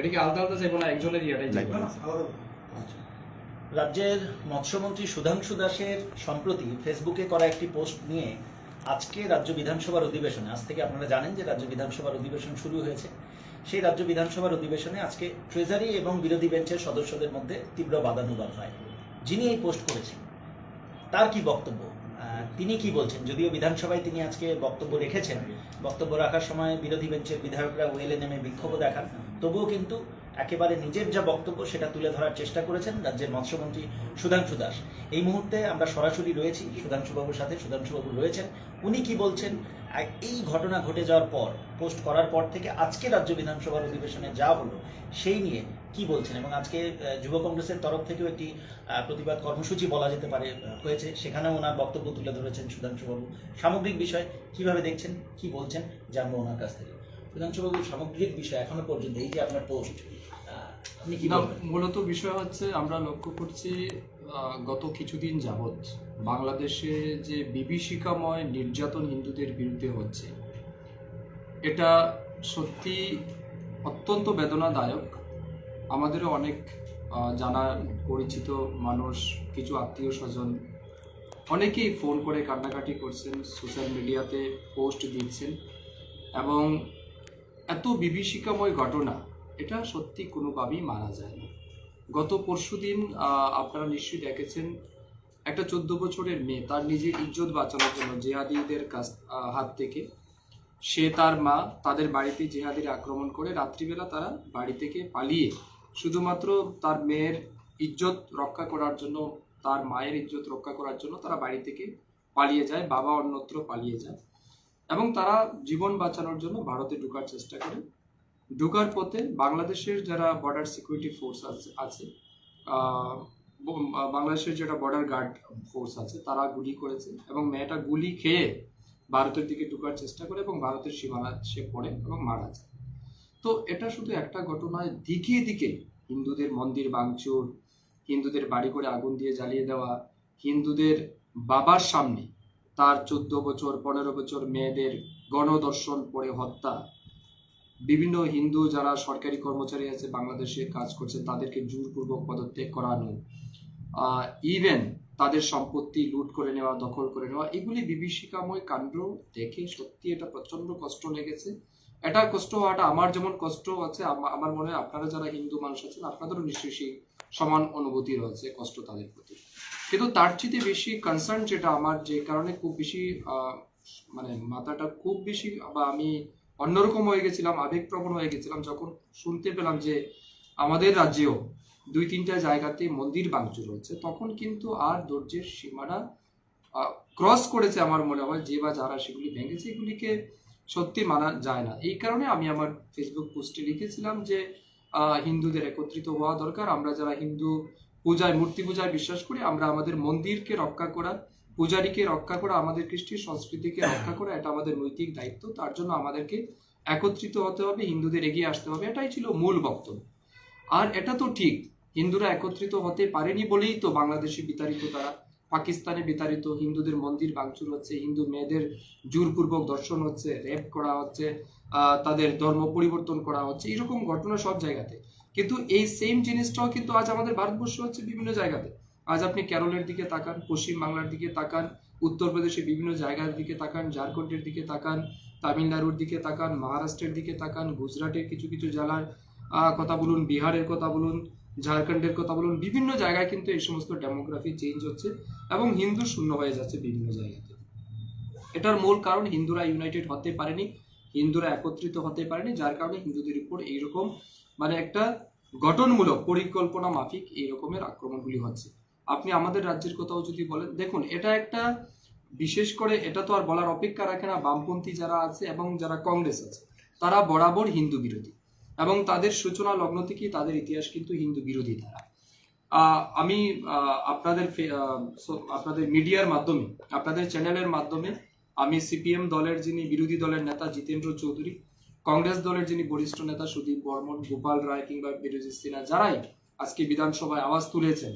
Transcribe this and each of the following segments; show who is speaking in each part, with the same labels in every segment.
Speaker 1: এটা কি আলাদা আলাদা চাইব না একজনের ইয়েটাই চাইব
Speaker 2: রাজ্যের মৎস্যমন্ত্রী সুধাংশু দাসের সম্প্রতি ফেসবুকে করা একটি পোস্ট নিয়ে আজকে রাজ্য বিধানসভার অধিবেশনে আজ থেকে আপনারা জানেন যে রাজ্য বিধানসভার অধিবেশন শুরু হয়েছে। সেই রাজ্য বিধানসভার অধিবেশনে আজকে ট্রেজারি এবং বিরোধী বেঞ্চের সদস্যদের মধ্যে তীব্র বাদানুবাদ হয়। যিনি এই পোস্ট করেছেন তার কি বক্তব্য? আহ, তিনি কি বলছেন? যদিও বিধানসভায় তিনি আজকে বক্তব্য রেখেছেন বক্তব্য রাখার সময় বিরোধী বেঞ্চের বিধায়করা ওয়েলে নেমে বিক্ষোভ দেখান। তবুও কিন্তু একেবারে নিজের যা বক্তব্য সেটা তুলে ধরার চেষ্টা করেছেন রাজ্যের মৎস্যমন্ত্রী সুধাংশু দাস। এই মুহূর্তে আমরা সরাসরি রয়েছি সুধাংশুবাবুর সাথে। সুধাংশুবাবু রয়েছেন। উনি কি বলছেন? এই ঘটনা ঘটে যাওয়ার পর, পোস্ট করার পর থেকে আজকে রাজ্য বিধানসভার অধিবেশনে যা হলো, সেই নিয়ে কি বলছেন? এবং আজকে যুব কংগ্রেসের তরফ থেকেও একটি প্রতিবাদ কর্মসূচি বলা যেতে পারে হয়েছে। সেখানেও ওনার বক্তব্য তুলে ধরেছেন সুধাংশুবাবু। সামগ্রিক বিষয় কীভাবে দেখছেন, কি বলছেন, জানব ওনার কাছ থেকে। সুধাংশুবাবু সামগ্রিক বিষয় এখনও পর্যন্ত এই যে আপনার পোস্ট আপনি কি
Speaker 1: মূলত বিষয় হচ্ছে আমরা লক্ষ্য করছি গত কিছুদিন যাবৎ বাংলাদেশে যে বিভীষিকাময় নির্যাতন হিন্দুদের বিরুদ্ধে হচ্ছে এটা সত্যি অত্যন্ত বেদনাদায়ক। আমাদেরও অনেক জানা পরিচিত মানুষ কিছু আত্মীয় স্বজন অনেকেই ফোন করে কান্নাকাটি করছেন সোশ্যাল মিডিয়াতে পোস্ট দিচ্ছেন এবং এত বিভীষিকাময় ঘটনা এটা সত্যি কোনোভাবেই মানা যায় না। গত পরশুদিন আহ, আপনারা নিশ্চয়ই দেখেছেন একটা চোদ্দ বছরের মেয়ে তার নিজের ইজ্জত বাঁচানোর জন্য জেহাদিদের কাছ হাত থেকে সে তার মা তাদের বাড়িতে জেহাদির আক্রমণ করে রাত্রিবেলা তারা বাড়ি থেকে পালিয়ে শুধুমাত্র তার মেয়ের ইজ্জত রক্ষা করার জন্য তার মায়ের ইজ্জত রক্ষা করার জন্য তারা বাড়ি থেকে পালিয়ে যায় বাবা অন্যত্র পালিয়ে যায়। এবং তারা জীবন বাঁচানোর জন্য ভারতে ঢোকার চেষ্টা করে। ঢুকার পথে বাংলাদেশের যারা বর্ডার সিকিউরিটি ফোর্স আছে বাংলাদেশের যেটা বর্ডার গার্ড ফোর্স আছে, তারা গুলি করেছে এবং মেয়েটা গুলি খেয়ে ভারতের দিকে ঢোকার চেষ্টা করে এবং ভারতের সীমানা সে পড়ে এবং মারা যায়। তো এটা শুধু একটা ঘটনায় দিকে দিকে হিন্দুদের মন্দির ভাঙচুর, হিন্দুদের বাড়ি করে আগুন দিয়ে জ্বালিয়ে দেওয়া, হিন্দুদের বাবার সামনে তার চোদ্দ বছর, পনেরো বছর মেয়েদের গণদর্শন করে হত্যা। বিভিন্ন হিন্দু যারা সরকারি কর্মচারী আছে, বাংলাদেশে কাজ করছে, তাদেরকে জোরপূর্বক পদত্যাগ করানো। ইভেন তাদের সম্পত্তি লুট করে নেওয়া, দখল করে নেওয়া, এগুলি বিভীষিকাময় কাণ্ড দেখে সত্যি এটা প্রচণ্ড কষ্ট লেগেছে। এটা কষ্ট হওয়াটা আমার যেমন কষ্ট আছে আমার মনে হয় আপনারা যারা হিন্দু মানুষ আছেন, আপনাদেরও নিশ্চয়ই সেই সমান অনুভূতি রয়েছে কষ্ট তাদের প্রতি। কিন্তু তার চেয়ে বেশি কনসার্ন যেটা আমার, যে কারণে খুব বেশি মানে মাথাটা খুব বেশি, বা আমি অন্যরকম হয়ে গেছিলাম, আবেগপ্রবণ হয়ে গেছিলাম, যখন শুনতে পেলাম যে আমাদের রাজ্যেও দুই তিনটা জায়গাতে মন্দির ভাঙচুর হচ্ছে, তখন কিন্তু আর ধৈর্যের সীমানা ক্রস করেছে আমার মনে হয়, যে বা যারা সেগুলি ভেঙেছে, এগুলিকে সত্যি মানা যায় না। এই কারণে আমি আমার ফেসবুক পোস্টে লিখেছিলাম যে হিন্দুদের একত্রিত হওয়া দরকার। আমরা যারা হিন্দু পূজায়, মূর্তি পূজায় বিশ্বাস করি আমরা আমাদের মন্দিরকে রক্ষা করা, পূজারীকে রক্ষা করা, আমাদের কৃষ্টির সংস্কৃতিকে রক্ষা করা, এটা আমাদের নৈতিক দায়িত্ব। তার জন্য আমাদেরকে একত্রিত হতে হবে, হিন্দুদের এগিয়ে আসতে হবে, এটাই ছিল মূল বক্তব্য। আর এটা তো ঠিক, হিন্দুরা একত্রিত হতে পারেনি বলেই তো বাংলাদেশে বিতাড়িত তারা, পাকিস্তানে বিতাড়িত, হিন্দুদের মন্দির ভাঙচুর হচ্ছে, হিন্দু মেয়েদের জোরপূর্বক দর্শন হচ্ছে, রেপ করা হচ্ছে তাদের ধর্ম পরিবর্তন করা হচ্ছে, এরকম ঘটনা সব জায়গাতে। কিন্তু এই সেম জিনিসটাও কিন্তু আজ আমাদের ভারতবর্ষ হচ্ছে বিভিন্ন জায়গাতে। আজ আপনি কেরলের দিকে তাকান পশ্চিমবাংলার দিকে তাকান উত্তরপ্রদেশের বিভিন্ন জায়গার দিকে তাকান, ঝাড়খণ্ডের দিকে তাকান, তামিলনাড়ুর দিকে তাকান, মহারাষ্ট্রের দিকে তাকান, গুজরাটের কিছু কিছু জেলার কথা বলুন, বিহারের কথা বলুন, ঝাড়খণ্ডের কথা বলুন, বিভিন্ন জায়গায় কিন্তু এই সমস্ত ডেমোগ্রাফি চেঞ্জ হচ্ছে এবং হিন্দু শূন্য হয়ে যাচ্ছে বিভিন্ন জায়গাতে। এটার মূল কারণ হিন্দুরা ইউনাইটেড হতে পারেনি। হিন্দুরা একত্রিত হতে পারেনি, যার কারণে হিন্দুদের উপর এইরকম মানে একটা গঠনমূলক পরিকল্পনা মাফিক এই রকমের আক্রমণগুলি হচ্ছে। আপনি আমাদের রাজ্যের কথাও যদি বলেন, দেখুন, এটা একটা বিশেষ করে এটা তো আর বলার অপেক্ষা রাখে না, বামপন্থী যারা আছে এবং যারা কংগ্রেস আছে, তারা বরাবর হিন্দু বিরোধী। এবং তাদের সূচনা লগ্ন থেকেই তাদের ইতিহাস কিন্তু হিন্দু বিরোধী তারা আমি আপনাদের আপনাদের মিডিয়ার মাধ্যমে, আপনাদের চ্যানেলের মাধ্যমে আমি সিপিএম দলের যিনি বিরোধী দলের নেতা জিতেন্দ্র চৌধুরী, কংগ্রেস দলের যিনি বরিষ্ঠ নেতা সুদীপ বর্মন, গোপাল রায় কিংবা বিরোধী সিনহা যারাই আজকে বিধানসভায় আওয়াজ তুলেছেন,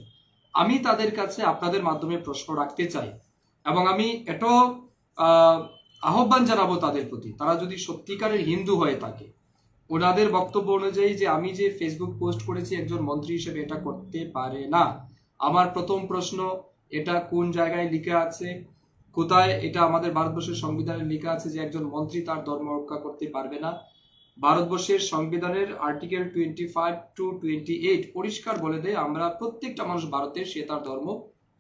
Speaker 1: আমি তাদের কাছে আপনাদের মাধ্যমে প্রশ্ন রাখতে চাই এবং আমি এটাও আহ্বান জানাব তাদের প্রতি, তারা যদি সত্যিকারের হিন্দু হয়ে থাকে। ওনাদের বক্তব্য অনুযায়ী যে আমি যে ফেসবুক পোস্ট করেছি, একজন মন্ত্রী হিসেবে এটা করতে পারে না। আমার প্রথম প্রশ্ন, এটা কোন জায়গায় লিখে আছে? কোথায়? এটা আমাদের ভারতবর্ষের সংবিধানে লেখা আছে যে একজন মন্ত্রী তার ধর্ম রক্ষা করতে পারবে না। ভারতবর্ষের সংবিধানের article twenty five to twenty eight পরিষ্কার বলে দেয়, আমরা প্রত্যেকটা মানুষ ভারতে সে তার ধর্ম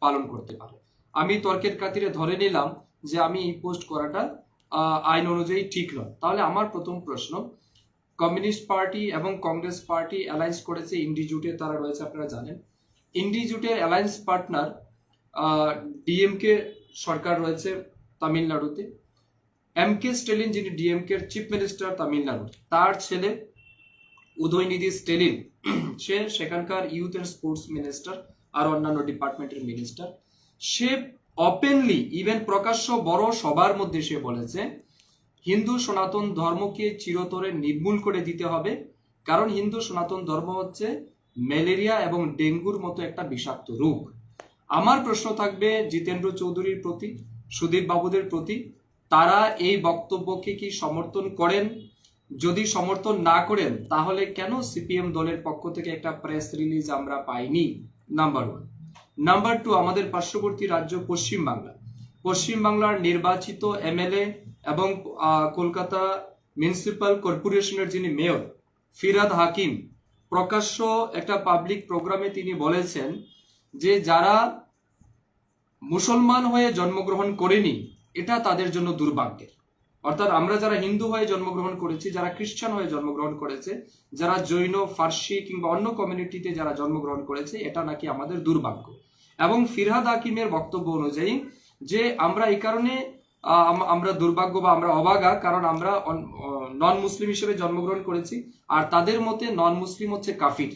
Speaker 1: পালন করতে পারে। আমি তর্কের কাতিরে ধরে নিলাম যে আমি এই পোস্ট করাটা আইন অনুযায়ী ঠিক নয়। তাহলে আমার প্রথম প্রশ্ন, কমিউনিস্ট পার্টি এবং কংগ্রেস পার্টি অ্যালায়েন্স করেছে ইন্ডিজুটে, তারা রয়েছে, আপনারা জানেন। ইন্ডিজুটের অ্যালায়েন্স পার্টনার ডিএমকে সরকার রয়েছে তামিলনাড়ুতে। এম কে স্টেলিন, যিনি ডিএমকে চিফ মিনিস্টার তামিলনাড়ু। তার ছেলে উদয়নিধি স্টেলিন, সে সেখানকার ইউথ অ্যান্ড স্পোর্টস মিনিস্টার আর অন্যান্য ডিপার্টমেন্টের মিনিস্টার সে ওপেনলি ইভেন প্রকাশ্য বড় সবার মধ্যে সে বলেছে, হিন্দু সনাতন ধর্মকে চিরতরে নির্মূল করে দিতে হবে। কারণ হিন্দু সনাতন ধর্ম হচ্ছে ম্যালেরিয়া এবং ডেঙ্গুর মতো একটা বিষাক্ত রোগ। আমার প্রশ্ন থাকবে জিতেন্দ্র চৌধুরীর প্রতি, সুদীপ বাবুদের প্রতি। তারা এই বক্তব্যকে কি সমর্থন করেন? যদি সমর্থন না করেন, তাহলে কেন সিপিএম দলের পক্ষ থেকে একটা প্রেস রিলিজ আমরা পাইনি? নাম্বার ওয়ান নাম্বার টু আমাদের পার্শ্ববর্তী রাজ্য পশ্চিমবাংলা পশ্চিমবাংলার নির্বাচিত এমএলএ এবং কলকাতা মিউনিসিপাল কর্পোরেশনের যিনি মেয়র ফিরাদ হাকিম, প্রকাশ্য একটা পাবলিক প্রোগ্রামে তিনি বলেছেন যে যারা মুসলমান হয়ে জন্মগ্রহণ করেনি, এটা তাদের জন্য দুর্ভাগ্যের। অর্থাৎ আমরা যারা হিন্দু হয়ে জন্মগ্রহণ করেছি, যারা খ্রিস্টান হয়ে জন্মগ্রহণ করেছে, যারা জৈন, ফার্সি কিংবা অন্য কমিউনিটিতে যারা জন্মগ্রহণ করেছে, এটা নাকি আমাদের দুর্ভাগ্য। এবং ফিরহাদ হাকিমের বক্তব্য অনুযায়ী যে আমরা এই কারণে আমরা দুর্ভাগ্য বা আমরা অবাগা, কারণ আমরা নন মুসলিম হিসেবে জন্মগ্রহণ করেছি, আর তাদের মতে নন মুসলিম হচ্ছে কাফির।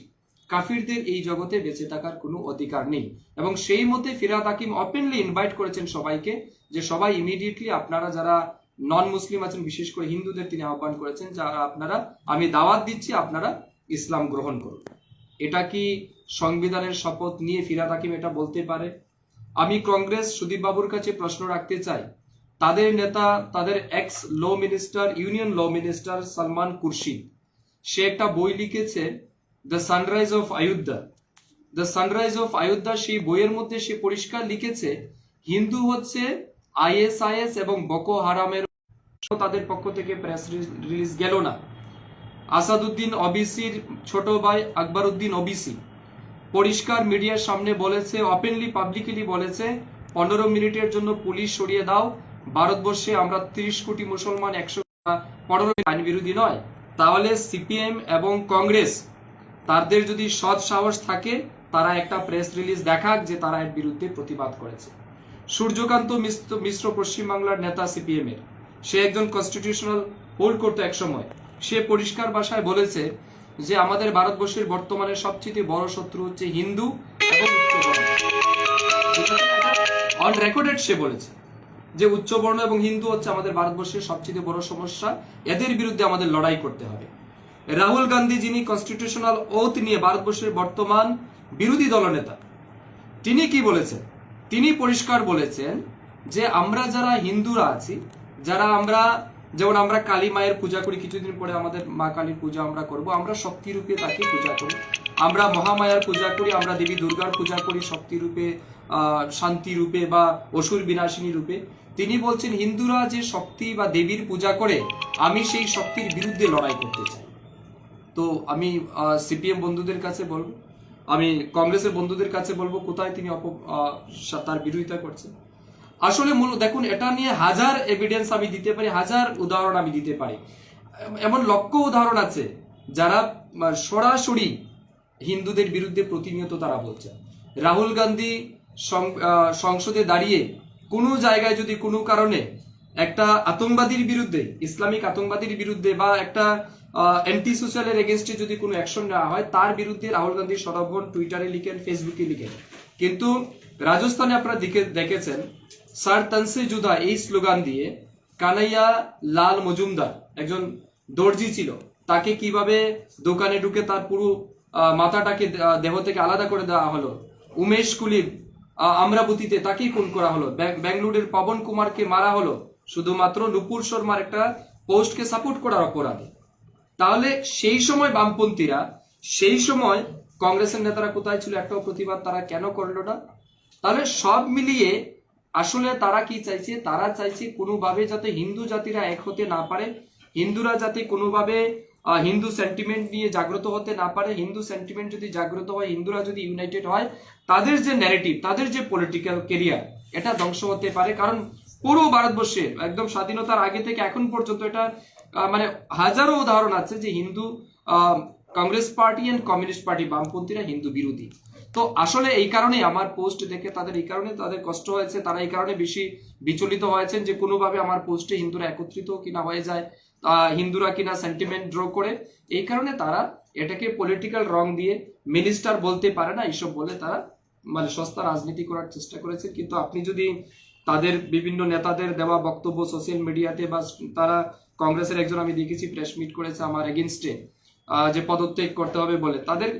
Speaker 1: কাফিরদের এই জগতে বেঁচে থাকার কোনো অধিকার নেই। এবং সেই মতে ফিরাদ হাকিম ওপেনলি ইনভাইট করেছেন সবাইকে যে সবাই ইমিডিয়েটলি আপনারা যারা নন মুসলিম আছেন, বিশেষ করে হিন্দুদের তিনি আহ্বান করেছেন, যারা আপনারা, আমি দাওয়াত দিচ্ছি, আপনারা ইসলাম গ্রহণ করুন। এটা কি সংবিধানের শপথ নিয়ে ফিরাদ হাকিম এটা বলতে পারে? আমি কংগ্রেস সুদীপ বাবুর কাছে প্রশ্ন রাখতে চাই। তাদের নেতা, তাদের ex law minister union law minister Salman Khurshid সে একটা বই লিখেছে the Sunrise of Ayodhya the Sunrise of Ayodhya সেই বইয়ের মধ্যে সে পরিষ্কার লিখেছে, হিন্দু হচ্ছে আইএসআইএস এবং বকো হারামের তাদের পক্ষ থেকে প্রেস রিলিজ গেল না। আসাদুদ্দিন ওবিসির ছোট ভাই আকবরউদ্দিন ওবিসি পরিষ্কার মিডিয়ার সামনে বলেছে ওপেনলি পাবলিকলি বলেছে, পনেরো মিনিটের জন্য পুলিশ সরিয়ে দাও, ভারতবর্ষে আমরা তিরিশ কোটি মুসলমান একশো, পনেরো আইন বিরোধী নয়। তাহলে সিপিএম এবং কংগ্রেস তাদের যদি সৎ সাহস থাকে, তারা একটা প্রেস রিলিজ দেখাক যে তারা এর বিরুদ্ধে প্রতিবাদ করেছে। সূর্যকান্ত মিশ্র পশ্চিমবাংলার নেতা সিপিএম এর। সে একজন কনস্টিটিউশনাল হোল্ড করতো একসময়। সে পরিষ্কার ভাষায় বলেছে যে, আমাদের ভারতবর্ষের বর্তমানে সবচেয়ে বড় শত্রু হচ্ছে হিন্দু এবং উচ্চবর্ণ অন রেকর্ডেড সে বলেছে যে উচ্চবর্ণ এবং হিন্দু হচ্ছে আমাদের ভারতবর্ষের সবচেয়ে বড় সমস্যা। এদের বিরুদ্ধে আমাদের লড়াই করতে হবে। রাহুল গান্ধী যিনি কনস্টিটিউশনাল ওথ নিয়ে ভারতবর্ষের বর্তমান বিরোধী দলনেতা তিনি কি বলেছেন? তিনি পরিষ্কার বলেছেন যে আমরা যারা হিন্দুরা আছি যারা আমরা যেমন আমরা কালী মায়ের পূজা করি কিছুদিন পরে আমাদের মা কালীর পূজা আমরা করব আমরা শক্তি রূপে তাকে পূজা করি। আমরা মহামায়ার পূজা করি আমরা দেবী দুর্গার পূজা করি শক্তি রূপে আহ, শান্তি রূপে বা অসুর বিনাশিনী রূপে। তিনি বলছেন হিন্দুরা যে শক্তি বা দেবীর পূজা করে আমি সেই শক্তির বিরুদ্ধে লড়াই করতে চাই। তো আমি সিপিএম বন্ধুদের কাছে বলব আমি কংগ্রেসের বন্ধুদের কাছে বলব কোথায় তিনি অপ তার বিরোধিতা করছেন আসলে মূল, দেখুন, এটা নিয়ে হাজার এভিডেন্স আমি দিতে পারি, হাজার উদাহরণ আমি দিতে পারি। এমন লক্ষ উদাহরণ আছে যারা সরাসরি হিন্দুদের বিরুদ্ধে প্রতিনিয়ত তারা বলছেন রাহুল গান্ধী সংসদে দাঁড়িয়ে কোনো জায়গায় যদি কোনো কারণে একটা আতঙ্কবাদীর বিরুদ্ধে, ইসলামিক আতঙ্কবাদীর বিরুদ্ধে বা একটা অ্যান্টি সোশ্যালের এগেনস্টে যদি কোনো অ্যাকশন নেওয়া হয় তার বিরুদ্ধে রাহুল গান্ধী সরবন টুইটারে লিখেন ফেসবুকে লিখেন। কিন্তু রাজস্থানে আপনারা দিকে দেখেছেন স্যার তনসে জুদা এই স্লোগান দিয়ে কানাইয়া লাল মজুমদার একজন দর্জি ছিল তাকে কীভাবে দোকানে ঢুকে তার পুরো মাথাটাকে দেহ থেকে আলাদা করে দেওয়া হলো উমেশ আহ, আমরাবতীতে তাকেই খুন করা হলো ব্যাং- বেঙ্গালুরুর পবন কুমারকে মারা হলো শুধুমাত্র নুপুর শর্মার একটা পোস্টকে সাপোর্ট করার অপরাধে। তাহলে সেই সময় বামপন্থীরা, সেই সময় কংগ্রেসের নেতারা কোথায় ছিল? একটাও প্রতিবাদ তারা কেন করল না? তাহলে সব মিলিয়ে আসলে তারা কি চাইছে? তারা চাইছে কোনোভাবে যাতে হিন্দু জাতিরা এক হতে না পারে, হিন্দুরা যাতে কোনোভাবে হিন্দু সেন্টিমেন্ট নিয়ে জাগ্রত হতে না পারে। হিন্দু সেন্টিমেন্ট যদি জাগ্রত হয়, হিন্দুরা যদি ইউনাইটেড হয়, তাদের যে ন্যারেটিভ তাদের যে পলিটিক্যাল কেরিয়ার এটা ধ্বংস হতে পারে। কারণ পুরো ভারতবর্ষে, একদম স্বাধীনতার আগে থেকে এখন পর্যন্ত এটা মানে হাজারো উদাহরণ আছে যে Hindu Congress party and communist party বামপন্থীরা হিন্দু বিরোধী। তো আসলে এই কারণে আমার পোস্ট দেখে তাদের, এই কারণে তাদের কষ্ট হয়েছে। তারা এই কারণে বেশি বিচলিত হয়েছেন যে কোনোভাবে আমার পোস্টে হিন্দুরা একত্রিত কিনা হয়ে যায় হিন্দুরা কিনা সেন্টিমেন্ট ড্র করে, এই কারণে তারা এটাকে পলিটিক্যাল রং দিয়ে মিনিস্টার বলতে পারে না, এইসব বলে তারা মানে সস্তা রাজনীতি করার চেষ্টা করেছে কিন্তু আপনি যদি তাদের বিভিন্ন নেতাদের দেওয়া বক্তব্য সোশ্যাল মিডিয়াতে বা তারা কংগ্রেসের একজন আমি দেখেছি প্রেস মিট করেছে আমার এগেনস্টে যে পদত্যাগ করতে হবে বলে। তাদের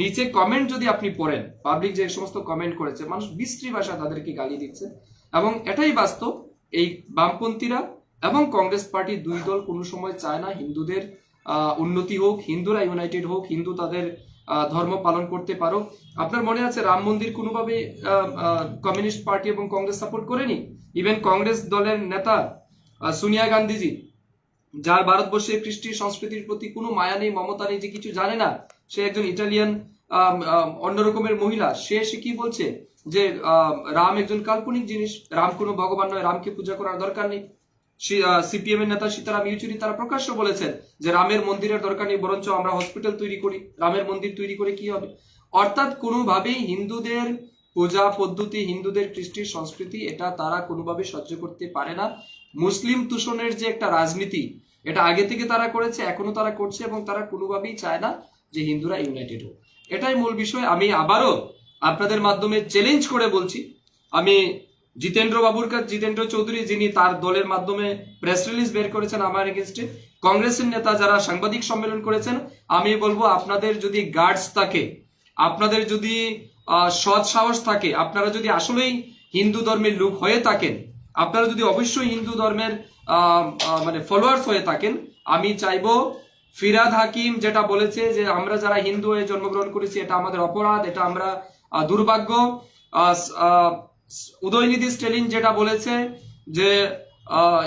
Speaker 1: নিচে কমেন্ট যদি আপনি পড়েন পাবলিক যে সমস্ত কমেন্ট করেছে, মানুষ বিশ্রী ভাষা তাদেরকে গালি দিচ্ছে। এবং এটাই বাস্তব, এই বামপন্থীরা এবং কংগ্রেস পার্টি দুই দল কোনো সময় চায় না হিন্দুদের উন্নতি হোক, হিন্দুরা ইউনাইটেড হোক, হিন্দু তাদের ধর্ম পালন করতে পারো। আপনার মনে আছে রাম মন্দির কোনোভাবে কমিউনিস্ট পার্টি এবং কংগ্রেস সাপোর্ট করেনি? ইভেন কংগ্রেস দলের নেতা সোনিয়া গান্ধীজি, যার ভারতবর্ষের কৃষ্টি সংস্কৃতির প্রতি কোনো মায়া নেই, মমতা নেই, যে কিছু জানে না, সে একজন ইটালিয়ান অন্যরকমের মহিলা। সে সে কি বলছে? যে রাম একজন কাল্পনিক জিনিস, রাম কোনো ভগবান নয়, রামকে পূজা করার দরকার নেই। সিপিএম এর নেতা সীতারাম ইয়েচুরি তারা প্রকাশ্য বলেছেন যে রামের মন্দিরের দরকার নেই, বরঞ্চ আমরা হসপিটাল তৈরি করি। রামের মন্দির তৈরি করে কি হবে? অর্থাৎ কোনোভাবেই হিন্দুদের পূজা পদ্ধতি, হিন্দুদের কৃষ্টির সংস্কৃতি এটা তারা কোনোভাবে সহ্য করতে পারে না। মুসলিম তুষণের যে একটা রাজনীতি, এটা আগে থেকে তারা করেছে, এখনও তারা করছে এবং তারা কোনোভাবেই চায় না যে হিন্দুরা ইউনাইটেড হোক। এটাই মূল বিষয়। আমি আবারও আপনাদের মাধ্যমে চ্যালেঞ্জ করে বলছি। আমি জিতেন্দ্র বাবুর কাছে জিতেন্দ্র চৌধুরী যিনি তার দলের মাধ্যমে প্রেস রিলিজ বের করেছেন আমার এগেনস্টে কংগ্রেসের নেতা যারা সাংবাদিক সম্মেলন করেছেন, আমি বলব আপনাদের যদি গার্ডস থাকে, আপনাদের যদি সৎ সাহস থাকে, আপনারা যদি আসলেই হিন্দু ধর্মের লোক হয়ে থাকেন, আপনারা যদি অবশ্যই হিন্দু ধর্মের মানে ফলোয়ার্স হয়ে থাকেন, আমি চাইব ফিরাদ হাকিম যেটা বলেছে যে আমরা যারা হিন্দু হয়ে জন্মগ্রহণ করেছি, এটা আমাদের অপরাধ, এটা আমরা দুর্ভাগ্য উদয়নিধি স্টেলিন যেটা বলেছে যে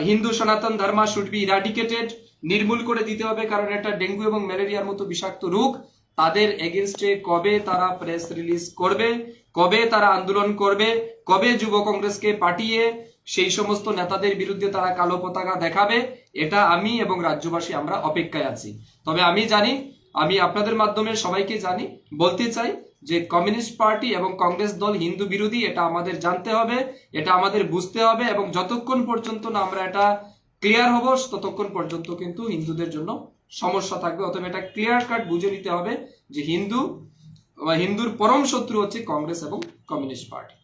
Speaker 1: হিন্দু সনাতন ধর্মা শুড বি ইরাডিকেটেড নির্মূল করে দিতে হবে কারণ এটা ডেঙ্গু এবং ম্যালেরিয়ার মতো বিষাক্ত রোগ। তাদের এগেনস্টে কবে তারা প্রেস রিলিজ করবে, কবে তারা আন্দোলন করবে, কবে যুব কংগ্রেসকে পাঠিয়ে সেই সমস্ত নেতাদের বিরুদ্ধে তারা কালো পতাকা দেখাবে, এটা আমি এবং রাজ্যবাসী আমরা অপেক্ষায় আছি। তবে আমি জানি, আমি আপনাদের মাধ্যমে সবাইকে জানি, বলতে চাই যে কমিউনিস্ট পার্টি এবং কংগ্রেস দল হিন্দু বিরোধী, এটা আমাদের জানতে হবে, এটা আমাদের বুঝতে হবে এবং যতক্ষণ পর্যন্ত না আমরা এটা ক্লিয়ার হব, ততক্ষণ পর্যন্ত কিন্তু হিন্দুদের জন্য সমস্যা থাকবে। অথবা এটা ক্লিয়ার কাট বুঝে নিতে হবে যে হিন্দু বা হিন্দুর পরম শত্রু হচ্ছে কংগ্রেস এবং কমিউনিস্ট পার্টি।